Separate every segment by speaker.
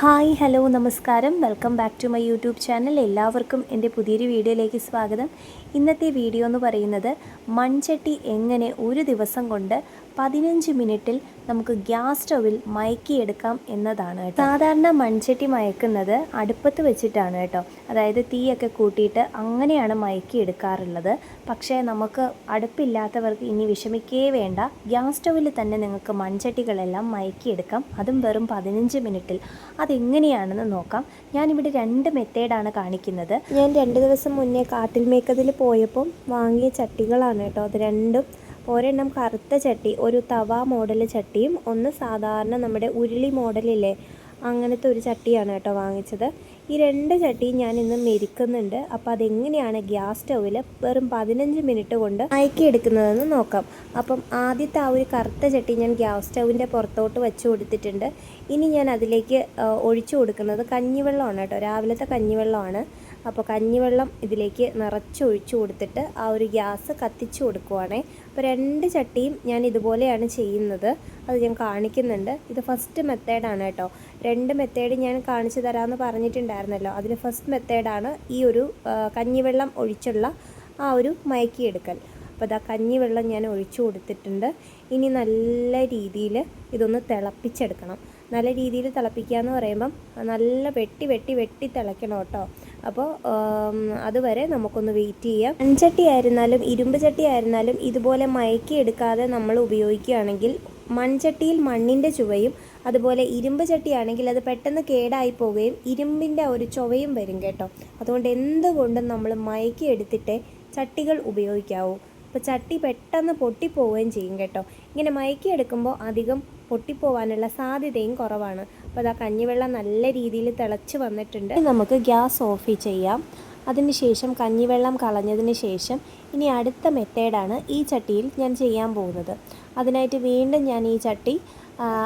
Speaker 1: Hi hello നമസ്കാരം. Welcome back to my YouTube channel. എല്ലാവർക്കും എന്റെ പുതിയൊരു വീഡിയോയിലേക്ക് സ്വാഗതം. ഇന്നത്തെ വീഡിയോ എന്ന് പറയുന്നത് മൺചട്ടി എങ്ങനെ ഒരു ദിവസം കൊണ്ട് പതിനഞ്ച് മിനിറ്റിൽ നമുക്ക് ഗ്യാസ് സ്റ്റൗവിൽ മയക്കിയെടുക്കാം എന്നതാണ് കേട്ടോ. സാധാരണ മൺചട്ടി മയക്കുന്നത് അടുപ്പത്ത് വെച്ചിട്ടാണ് കേട്ടോ. അതായത് തീയൊക്കെ കൂട്ടിയിട്ട് അങ്ങനെയാണ് മയക്കിയെടുക്കാറുള്ളത്. പക്ഷേ നമുക്ക് അടുപ്പില്ലാത്തവർക്ക് ഇനി വിഷമിക്കേ വേണ്ട. ഗ്യാസ് സ്റ്റൗവിൽ തന്നെ നിങ്ങൾക്ക് മൺചട്ടികളെല്ലാം മയക്കിയെടുക്കാം. അതും വെറും പതിനഞ്ച് മിനിറ്റിൽ. അതെങ്ങനെയാണെന്ന് നോക്കാം. ഞാനിവിടെ രണ്ട് മെത്തേഡാണ് കാണിക്കുന്നത്. ഞാൻ രണ്ട് ദിവസം മുന്നേ കാട്ടിൽ മേക്കതിൽ പോയപ്പം വാങ്ങിയ ചട്ടികളാണ് കേട്ടോ. അത് രണ്ടും ഒരെണ്ണം കറുത്ത ചട്ടി ഒരു തവ മോഡൽ ചട്ടിയും ഒന്ന് സാധാരണ നമ്മുടെ ഉരുളി മോഡലില്ലേ അങ്ങനത്തെ ഒരു ചട്ടിയാണ് കേട്ടോ വാങ്ങിച്ചത്. ഈ രണ്ട് ചട്ടിയും ഞാൻ ഇന്ന് മെരിക്കുന്നുണ്ട്. അപ്പോൾ അതെങ്ങനെയാണ് ഗ്യാസ് സ്റ്റൗവിൽ വെറും പതിനഞ്ച് മിനിറ്റ് കൊണ്ട് അയക്കിയെടുക്കുന്നതെന്ന് നോക്കാം. അപ്പം ആദ്യത്തെ ആ ഒരു കറുത്ത ചട്ടി ഞാൻ ഗ്യാസ് സ്റ്റൗവിന്റെ പുറത്തോട്ട് വെച്ച് കൊടുത്തിട്ടുണ്ട്. ഇനി ഞാൻ അതിലേക്ക് ഒഴിച്ചു കൊടുക്കുന്നത് കഞ്ഞിവെള്ളമാണ് കേട്ടോ. രാവിലത്തെ കഞ്ഞിവെള്ളമാണ്. അപ്പോൾ കഞ്ഞിവെള്ളം ഇതിലേക്ക് നിറച്ചൊഴിച്ചു കൊടുത്തിട്ട് ആ ഒരു ഗ്യാസ് കത്തിച്ചു കൊടുക്കുവാണേ. അപ്പോൾ രണ്ട് ചട്ടിയും ഞാൻ ഇതുപോലെയാണ് ചെയ്യുന്നത്. അത് ഞാൻ കാണിക്കുന്നുണ്ട്. ഇത് ഫസ്റ്റ് മെത്തേഡാണ് കേട്ടോ. രണ്ട് മെത്തേഡ് ഞാൻ കാണിച്ചു തരാമെന്ന് പറഞ്ഞിട്ടുണ്ടായിരുന്നല്ലോ. അതിൽ ഫസ്റ്റ് മെത്തേഡാണ് ഈ ഒരു കഞ്ഞിവെള്ളം ഒഴിച്ചുള്ള ആ ഒരു മയക്കിയെടുക്കൽ. അപ്പോൾ അതാ കഞ്ഞിവെള്ളം ഞാൻ ഒഴിച്ചു കൊടുത്തിട്ടുണ്ട്. ഇനി നല്ല രീതിയിൽ ഇതൊന്ന് തിളപ്പിച്ചെടുക്കണം. നല്ല രീതിയിൽ തിളപ്പിക്കുക എന്ന് പറയുമ്പം നല്ല വെട്ടി വെട്ടി വെട്ടി തിളയ്ക്കണം കേട്ടോ. അപ്പോൾ അതുവരെ നമുക്കൊന്ന് വെയിറ്റ് ചെയ്യാം. മൺചട്ടി ആയിരുന്നാലും ഇരുമ്പ് ചട്ടി ആയിരുന്നാലും ഇതുപോലെ മയക്കി എടുക്കാതെ നമ്മൾ ഉപയോഗിക്കുകയാണെങ്കിൽ മൺചട്ടിയിൽ മണ്ണിന്റെ ചുവയും അതുപോലെ ഇരുമ്പ് ചട്ടിയാണെങ്കിൽ അത് പെട്ടെന്ന് കേടായി പോവുകയും ഇരുമ്പിന്റെ ഒരു ചുവയും വരും കേട്ടോ. അതുകൊണ്ട് എന്തുകൊണ്ടും നമ്മൾ മയക്കി എടുത്തിട്ടേ ചട്ടികൾ ഉപയോഗിക്കാവൂ. അപ്പോൾ ചട്ടി പെട്ടെന്ന് പൊട്ടിപ്പോവുകയും ചെയ്യും കേട്ടോ. ഇങ്ങനെ മയക്കി എടുക്കുമ്പോൾ അധികം പൊട്ടിപ്പോവാനുള്ള സാധ്യതയും കുറവാണ്. അപ്പോൾ അതാ കഞ്ഞിവെള്ളം നല്ല രീതിയിൽ തിളച്ച് വന്നിട്ടുണ്ട്. നമുക്ക് ഗ്യാസ് ഓഫ് ചെയ്യാം. അതിനുശേഷം കഞ്ഞിവെള്ളം കളഞ്ഞതിന് ശേഷം ഇനി അടുത്ത മെത്തേഡാണ് ഈ ചട്ടിയിൽ ഞാൻ ചെയ്യാൻ പോകുന്നത്. അതിനായിട്ട് വീണ്ടും ഞാൻ ഈ ചട്ടി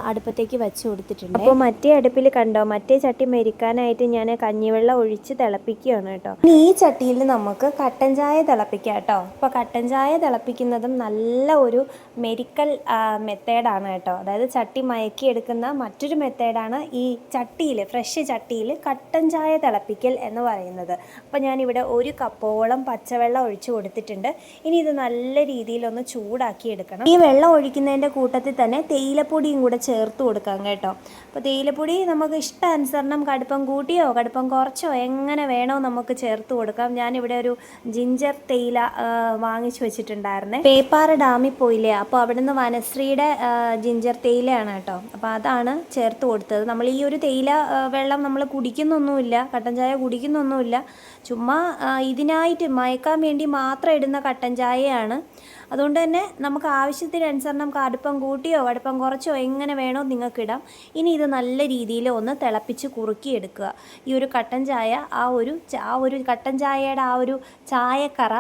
Speaker 1: അടുപ്പത്തേക്ക് വെച്ച് കൊടുത്തിട്ടുണ്ട്. അപ്പോൾ മറ്റേ അടുപ്പിൽ കണ്ടോ? മറ്റേ ചട്ടി മെരിക്കാനായിട്ട് ഞാൻ കഞ്ഞിവെള്ളം ഒഴിച്ച് തിളപ്പിക്കുകയാണ് കേട്ടോ. ഈ ചട്ടിയിൽ നമുക്ക് കട്ടൻ ചായ തിളപ്പിക്കാം കേട്ടോ. അപ്പോൾ കട്ടൻ ചായ തിളപ്പിക്കുന്നതും നല്ല ഒരു മെരിക്കൽ മെത്തേഡാണ് കേട്ടോ. അതായത് ചട്ടി മയക്കിയെടുക്കുന്ന മറ്റൊരു മെത്തേഡാണ് ഈ ചട്ടിയിൽ ഫ്രഷ് ചട്ടിയിൽ കട്ടൻ ചായ തിളപ്പിക്കൽ എന്ന് പറയുന്നത്. അപ്പോൾ ഞാനിവിടെ ഒരു കപ്പോളം പച്ചവെള്ളം ഒഴിച്ച് കൊടുത്തിട്ടുണ്ട്. ഇനി ഇത് നല്ല രീതിയിലൊന്ന് ചൂടാക്കി എടുക്കണം. ഈ വെള്ളം ഒഴിക്കുന്നതിന്റെ കൂട്ടത്തിൽ തന്നെ തേയിലപ്പൊടിയും കൂടെ ചേർത്ത് കൊടുക്കാം കേട്ടോ. അപ്പോൾ തേയിലപ്പൊടി നമുക്ക് ഇഷ്ടാനുസരണം കടുപ്പം കൂട്ടിയോ കടുപ്പം കുറച്ചോ എങ്ങനെ വേണോ നമുക്ക് ചേർത്ത് കൊടുക്കാം. ഞാനിവിടെ ഒരു ജിഞ്ചർ തേയില വാങ്ങിച്ചു വെച്ചിട്ടുണ്ടായിരുന്നേ. പേപ്പാറ ഡാമിൽ പോയില്ലേ? അപ്പോൾ അവിടുന്ന് വനശ്രീയുടെ ജിഞ്ചർ തേയിലയാണ് കേട്ടോ. അപ്പോൾ അതാണ് ചേർത്ത് കൊടുത്തത്. നമ്മൾ ഈ ഒരു തേയില വെള്ളം നമ്മൾ കുടിക്കുന്നൊന്നുമില്ല കട്ടൻ ചായ കുടിക്കുന്നൊന്നുമില്ല. ചുമ്മാ ഇതിനായിട്ട് മയക്കാൻ വേണ്ടി മാത്രം ഇടുന്ന കട്ടൻ ചായയാണ്. അതുകൊണ്ട് തന്നെ നമുക്ക് ആവശ്യത്തിനനുസരണം കടുപ്പം കൂട്ടിയോ അടുപ്പം കുറച്ചോ എങ്ങനെ വേണോ നിങ്ങൾക്ക് ഇടാം ഇനി ഇത് നല്ല രീതിയിൽ ഒന്ന് തിളപ്പിച്ച് കുറുക്കിയെടുക്കുക. ഈ ഒരു കട്ടൻ ചായ ആ ഒരു ആ ഒരു കട്ടൻ ചായയുടെ ആ ഒരു ചായക്കറ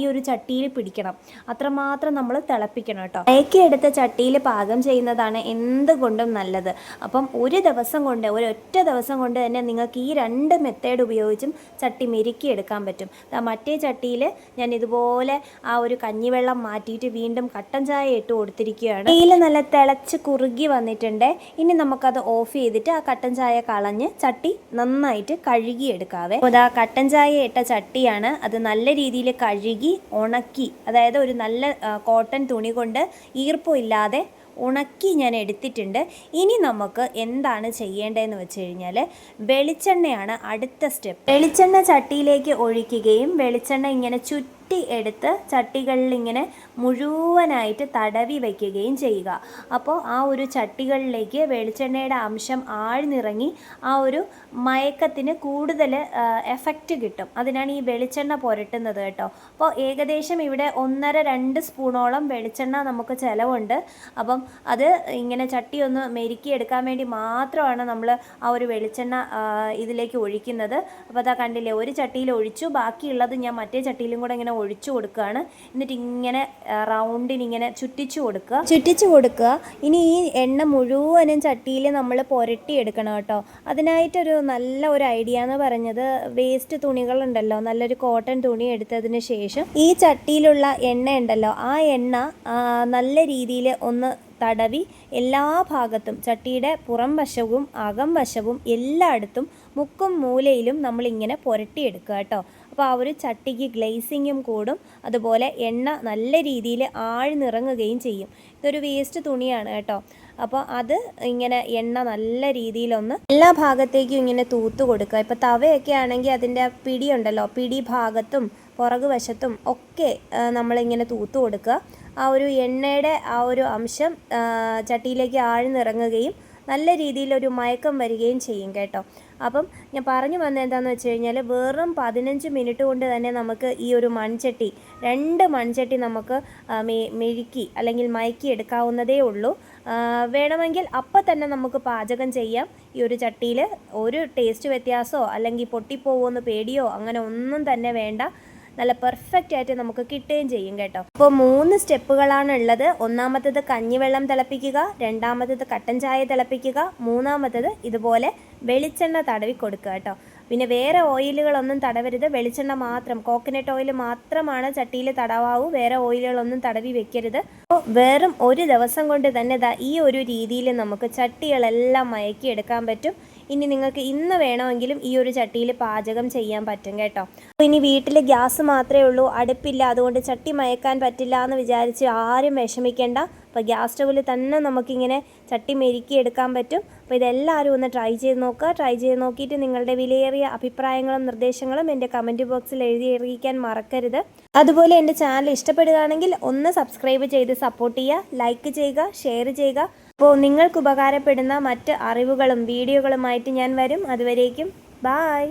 Speaker 1: ഈ ഒരു ചട്ടിയിൽ പിടിക്കണം. അത്രമാത്രം നമ്മൾ തിളപ്പിക്കണം കേട്ടോ. അയക്കിയെടുത്ത ചട്ടിയിൽ പാകം ചെയ്യുന്നതാണ് എന്തുകൊണ്ടും നല്ലത്. അപ്പം ഒരു ദിവസം കൊണ്ട് ഒരൊറ്റ ദിവസം കൊണ്ട് തന്നെ നിങ്ങൾക്ക് ഈ രണ്ട് മെത്തേഡ് ഉപയോഗിച്ചും ചട്ടി മെരുക്കിയെടുക്കാൻ പറ്റും. മറ്റേ ചട്ടിയിൽ ഞാൻ ഇതുപോലെ ആ ഒരു കഞ്ഞിവെള്ളം മാറ്റിയിട്ട് വീണ്ടും കട്ടൻ ചായ ഇട്ട് കൊടുത്തിരിക്കുകയാണ്. തേയില നല്ല തിളച്ച് കുറുകി വന്നിട്ടുണ്ട്. ഇനി നമുക്കത് ഓഫ് ചെയ്തിട്ട് ആ കട്ടൻ ചായ കളഞ്ഞ് ചട്ടി നന്നായിട്ട് കഴുകി എടുക്കാവേ അപ്പോൾ ആ കട്ടൻ ചായ ഇട്ട ചട്ടിയാണ് അത് നല്ല രീതിയിൽ കഴുകി ഉണക്കി അതായത് ഒരു നല്ല കോട്ടൺ തുണി കൊണ്ട് ഈർപ്പം ഇല്ലാതെ ഉണക്കി ഞാൻ എടുത്തിട്ടുണ്ട്. ഇനി നമുക്ക് എന്താണ് ചെയ്യേണ്ടതെന്ന് വെച്ച് കഴിഞ്ഞാൽ വെളിച്ചെണ്ണയാണ് അടുത്ത സ്റ്റെപ്പ്. വെളിച്ചെണ്ണ ചട്ടിയിലേക്ക് ഒഴിക്കുകയും വെളിച്ചെണ്ണ ഇങ്ങനെ ചുറ്റി എടുത്ത് ചട്ടികളിൽ ഇങ്ങനെ മുഴുവനായിട്ട് തടവി വയ്ക്കുകയും ചെയ്യുക. അപ്പോൾ ആ ഒരു ചട്ടികളിലേക്ക് വെളിച്ചെണ്ണയുടെ അംശം ആഴ്ന്നിറങ്ങി ആ ഒരു മയക്കത്തിന് കൂടുതൽ എഫക്റ്റ് കിട്ടും. അതിനാണ് ഈ വെളിച്ചെണ്ണ പുരട്ടുന്നത് കേട്ടോ. അപ്പോൾ ഏകദേശം ഇവിടെ ഒന്നര രണ്ട് സ്പൂണോളം വെളിച്ചെണ്ണ നമുക്ക് ചിലവുണ്ട്. അപ്പം അത് ഇങ്ങനെ ചട്ടി ഒന്ന് മെരുക്കി എടുക്കാൻ വേണ്ടി മാത്രമാണ് നമ്മൾ ആ ഒരു വെളിച്ചെണ്ണ ഇതിലേക്ക് ഒഴിക്കുന്നത്. അപ്പോൾ അതാ കണ്ടില്ലേ ഒരു ചട്ടിയിൽ ഒഴിച്ചു. ബാക്കിയുള്ളത് ഞാൻ മറ്റേ ചട്ടിയിലും കൂടെ ഇങ്ങനെ ഒഴിച്ചു കൊടുക്കുകയാണ്. എന്നിട്ട് ഇങ്ങനെ റൗണ്ടിനിങ്ങനെ ചുറ്റിച്ചു കൊടുക്കുക. ചുറ്റിച്ചു കൊടുക്കുക. ഇനി ഈ എണ്ണ മുഴുവനും ചട്ടിയിൽ നമ്മൾ പുരട്ടിയെടുക്കണം കേട്ടോ. അതിനായിട്ടൊരു നല്ല ഒരു ഐഡിയ എന്ന് പറഞ്ഞത് വേസ്റ്റ് തുണികളുണ്ടല്ലോ. നല്ലൊരു കോട്ടൺ തുണി എടുത്തതിന് ശേഷം ഈ ചട്ടിയിലുള്ള എണ്ണ ഉണ്ടല്ലോ ആ എണ്ണ നല്ല രീതിയിൽ ഒന്ന് തടവി എല്ലാ ഭാഗത്തും ചട്ടിയുടെ പുറം വശവും അകം വശവും എല്ലായിടത്തും മുക്കും മൂലയിലും നമ്മളിങ്ങനെ പുരട്ടിയെടുക്കുക കേട്ടോ. അപ്പോൾ ആ ഒരു ചട്ടിക്ക് ഗ്ലേസിങ്ങും കൂടും. അതുപോലെ എണ്ണ നല്ല രീതിയിൽ ആഴ്ന്നിറങ്ങുകയും ചെയ്യും. ഇതൊരു വേസ്റ്റ് തുണിയാണ് കേട്ടോ. അപ്പോൾ അത് ഇങ്ങനെ എണ്ണ നല്ല രീതിയിലൊന്ന് എല്ലാ ഭാഗത്തേക്കും ഇങ്ങനെ തൂത്ത് കൊടുക്കുക. ഇപ്പോൾ തവയൊക്കെ ആണെങ്കിൽ അതിന്റെ പിടിയുണ്ടല്ലോ പിടി ഭാഗത്തും പുറകു വശത്തും ഒക്കെ നമ്മളിങ്ങനെ തൂത്ത് കൊടുക്കുക. ആ ഒരു എണ്ണയുടെ ആ ഒരു അംശം ചട്ടിയിലേക്ക് ആഴ്ന്നിറങ്ങുകയും നല്ല രീതിയിലൊരു മയക്കം വരികയും ചെയ്യും കേട്ടോ. അപ്പം ഞാൻ പറഞ്ഞു വന്നത് എന്താണെന്ന് വെച്ച് കഴിഞ്ഞാൽ വെറും പതിനഞ്ച് മിനിറ്റ് കൊണ്ട് തന്നെ നമുക്ക് ഈ ഒരു മൺചട്ടി രണ്ട് മൺചട്ടി നമുക്ക് മെഴുക്കി അല്ലെങ്കിൽ മയക്കി എടുക്കാവുന്നതേ ഉള്ളൂ. വേണമെങ്കിൽ അപ്പം തന്നെ നമുക്ക് പാചകം ചെയ്യാം. ഈ ഒരു ചട്ടിയിൽ ഒരു ടേസ്റ്റ് വ്യത്യാസമോ അല്ലെങ്കിൽ പൊട്ടിപ്പോവുമെന്ന് പേടിയോ അങ്ങനെ ഒന്നും തന്നെ വേണ്ട. നല്ല പെർഫെക്റ്റ് ആയിട്ട് നമുക്ക് കിട്ടുകയും ചെയ്യും കേട്ടോ. അപ്പോൾ മൂന്ന് സ്റ്റെപ്പുകളാണ് ഉള്ളത് ഒന്നാമത്തത് കഞ്ഞിവെള്ളം തിളപ്പിക്കുക രണ്ടാമത്തത് കട്ടൻ ചായ തിളപ്പിക്കുക മൂന്നാമത്തത് ഇതുപോലെ വെളിച്ചെണ്ണ തടവി കൊടുക്കുക കേട്ടോ. പിന്നെ വേറെ ഓയിലുകളൊന്നും തടവരുത്. വെളിച്ചെണ്ണ മാത്രം കോക്കനട്ട് ഓയിൽ മാത്രമാണ് ചട്ടിയിൽ തടവാവൂ. വേറെ ഓയിലുകളൊന്നും തടവി വെക്കരുത്. അപ്പോൾ വെറും ഒരു ദിവസം കൊണ്ട് തന്നെ ഈ ഒരു രീതിയിൽ നമുക്ക് ചട്ടികളെല്ലാം മയക്കി എടുക്കാൻ പറ്റും. ഇനി നിങ്ങൾക്ക് ഇന്ന് വേണമെങ്കിലും ഈ ഒരു ചട്ടിയിൽ പാചകം ചെയ്യാൻ പറ്റും കേട്ടോ. ഇനി വീട്ടിൽ ഗ്യാസ് മാത്രമേ ഉള്ളൂ അടുപ്പില്ല അതുകൊണ്ട് ചട്ടി മയക്കാൻ പറ്റില്ല എന്ന് വിചാരിച്ച് ആരും വിഷമിക്കേണ്ട. അപ്പോൾ ഗ്യാസ് സ്റ്റവിൽ തന്നെ നമുക്കിങ്ങനെ ചട്ടി മെരുക്കിയെടുക്കാൻ പറ്റും. അപ്പോൾ ഇതെല്ലാവരും ഒന്ന് ട്രൈ ചെയ്ത് നോക്കുക. ട്രൈ ചെയ്ത് നോക്കിയിട്ട് നിങ്ങളുടെ വിലയേറിയ അഭിപ്രായങ്ങളും നിർദ്ദേശങ്ങളും എന്റെ കമന്റ് ബോക്സിൽ എഴുതി അറിയിക്കാൻ മറക്കരുത്. അതുപോലെ എന്റെ ചാനൽ ഇഷ്ടപ്പെടുകയാണെങ്കിൽ ഒന്ന് സബ്സ്ക്രൈബ് ചെയ്ത് സപ്പോർട്ട് ചെയ്യുക ലൈക്ക് ചെയ്യുക ഷെയർ ചെയ്യുക. അപ്പോൾ നിങ്ങൾക്ക് ഉപകാരപ്പെടുന്ന മറ്റ് അറിവുകളും വീഡിയോകളുമായിട്ട് ഞാൻ വരും. അതുവരേക്കും ബായ്